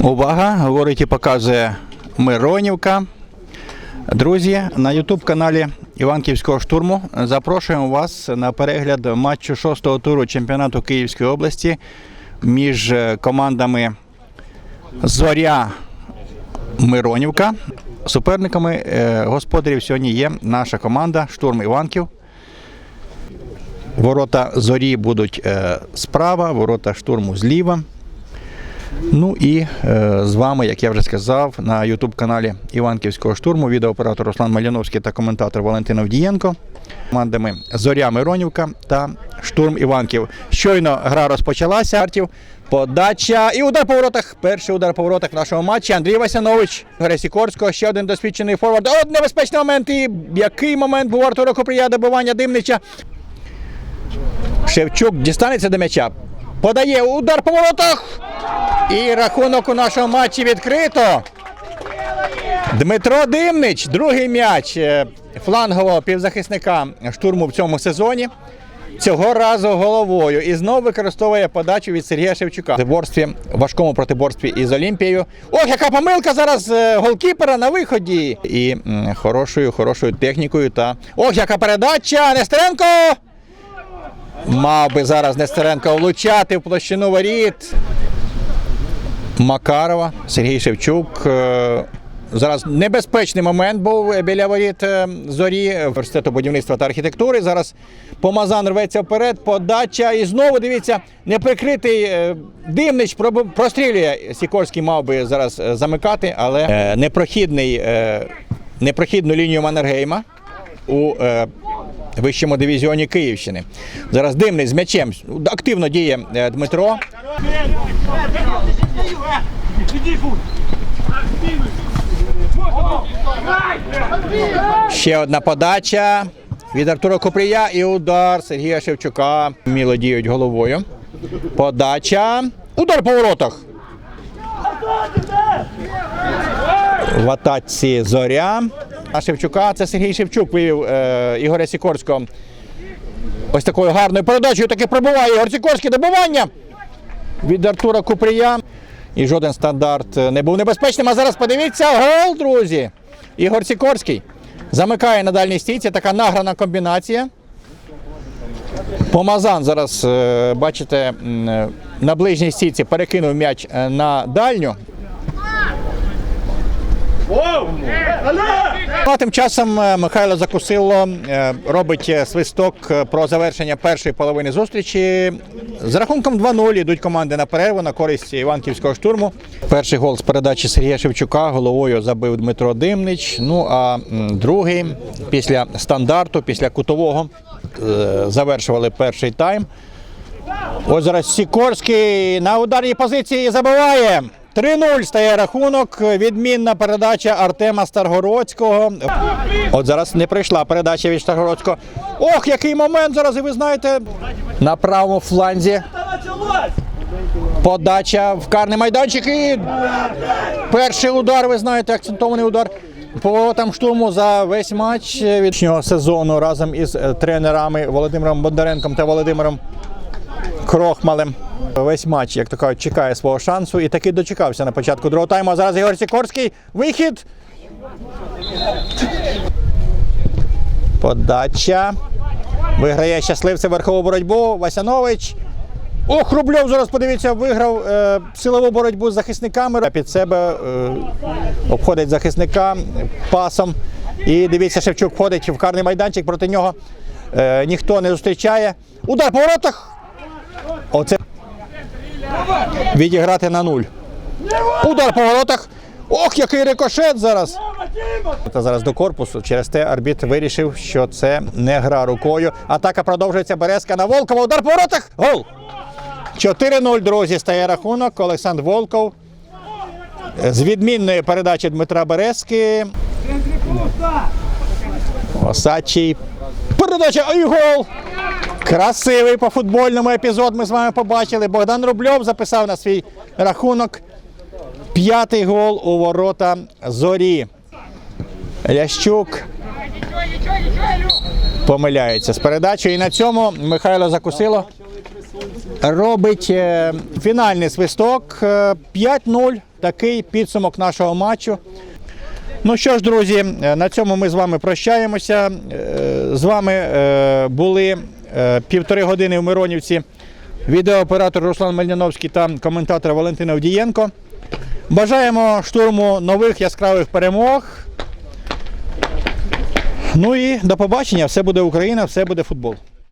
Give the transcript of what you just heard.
Увага! Говорить і показує Миронівка. Друзі, на Ютуб каналі Іванківського штурму запрошуємо вас на перегляд матчу шостого туру чемпіонату Київської області між командами Зоря Миронівка. Суперниками е, господарів сьогодні є наша команда Штурм Іванків. Ворота зорі будуть е, справа, ворота штурму зліва. Ну і е, з вами, як я вже сказав, на Ютуб-каналі Іванківського штурму відеооператор Руслан Маляновський та коментатор Валентин Авдієнко. Командами Зоря Миронівка та Штурм Іванків. Щойно гра розпочалася. Артів, Подача і удар по воротах. Перший удар по воротах в нашому матчі. Андрій Васянович, Сікорського, ще один досвідчений форвард. От небезпечний момент. І який момент був Артура Копрія добивання Димнича. Шевчук дістанеться до м'яча. Подає удар по воротах. І рахунок у нашому матчі відкрито. Дмитро Димнич, другий м'яч е, флангового півзахисника штурму в цьому сезоні. Цього разу головою. І знову використовує подачу від Сергія Шевчука. Протиборстві, важкому протиборстві із Олімпією. Ох, яка помилка зараз е, голкіпера на виході. І хорошою, хорошою технікою. Та ох, яка передача! Нестеренко! Мав би зараз Нестеренко влучати в площину воріт. Макарова, Сергій Шевчук. Е, Зараз небезпечний момент був біля воріт е, зорі університету будівництва та архітектури. Зараз Помазан рветься вперед, подача. І знову дивіться, неприкритий е, димнич прострілює. Сікорський мав би зараз е, замикати, але е, непрохідний, е, непрохідну лінію Маннергейма у е, вищому дивізіоні Київщини. Зараз димний з м'ячем. Активно діє е, Дмитро. Ще одна подача від Артура Купрія і удар Сергія Шевчука. Міло діють головою. Подача. Удар по воротах. В атаці зоря. А Шевчука це Сергій Шевчук вивів е, Ігоря Сікорського. Ось такою гарною передачею таки пробиває Ігор Сікорський добивання від Артура Купрія. І жоден стандарт не був небезпечним. А зараз подивіться гол, друзі. Ігор Сікорський замикає на дальній стійці. Така награна комбінація. Помазан зараз, е, бачите, е, на ближній стійці перекинув м'яч е, на дальню. А тим часом е, Михайло Закусило е, робить е, свисток про завершення першої половини зустрічі. З рахунком 2-0 йдуть команди на перерву на користь іванківського штурму. Перший гол з передачі Сергія Шевчука головою забив Дмитро Димнич. Ну а другий після стандарту, після кутового завершували перший тайм. Зараз Сікорський на ударній позиції забиває. 3-0 стає рахунок. Відмінна передача Артема Старгородського. От зараз не прийшла передача від Старгородського. Ох, який момент зараз, і ви знаєте, на правому фланзі. Подача в карний майданчик і перший удар, ви знаєте, акцентований удар. По там штурму за весь матч від сезону разом із тренерами Володимиром Бондаренком та Володимиром Крохмалем. Весь матч, як то кажуть, чекає свого шансу і таки дочекався на початку другого тайму. А зараз Ігор Сікорський. Вихід. Подача. Виграє щасливця верхову боротьбу. Васянович. Ох, Рубльов зараз подивіться, виграв е, силову боротьбу з захисниками. Під себе е, обходить захисника пасом. І дивіться, Шевчук входить в карний майданчик проти нього. Е, ніхто не зустрічає. Удар по воротах. Оце відіграти на нуль. Удар по воротах. Ох, який рикошет зараз. Та зараз до корпусу. Через те арбітр вирішив, що це не гра рукою. Атака продовжується. Березка на Волкова. Удар по воротах. Гол. 4-0, друзі, стає рахунок. Олександр Волков. З відмінної передачі Дмитра Березки. Осадчий. Передача і гол. Красивий по футбольному епізод ми з вами побачили. Богдан Рубльов записав на свій рахунок. П'ятий гол у ворота зорі. Лящук помиляється з передачею. І на цьому Михайло Закусило робить е, фінальний свисток. Е, 5-0. Такий підсумок нашого матчу. Ну що ж, друзі, е, на цьому ми з вами прощаємося. Е, З вами е, були е, півтори години в Миронівці. Відеооператор Руслан Мельняновський та коментатор Валентина Авдієнко. Бажаємо штурму нових яскравих перемог. Ну і до побачення. Все буде Україна, все буде футбол.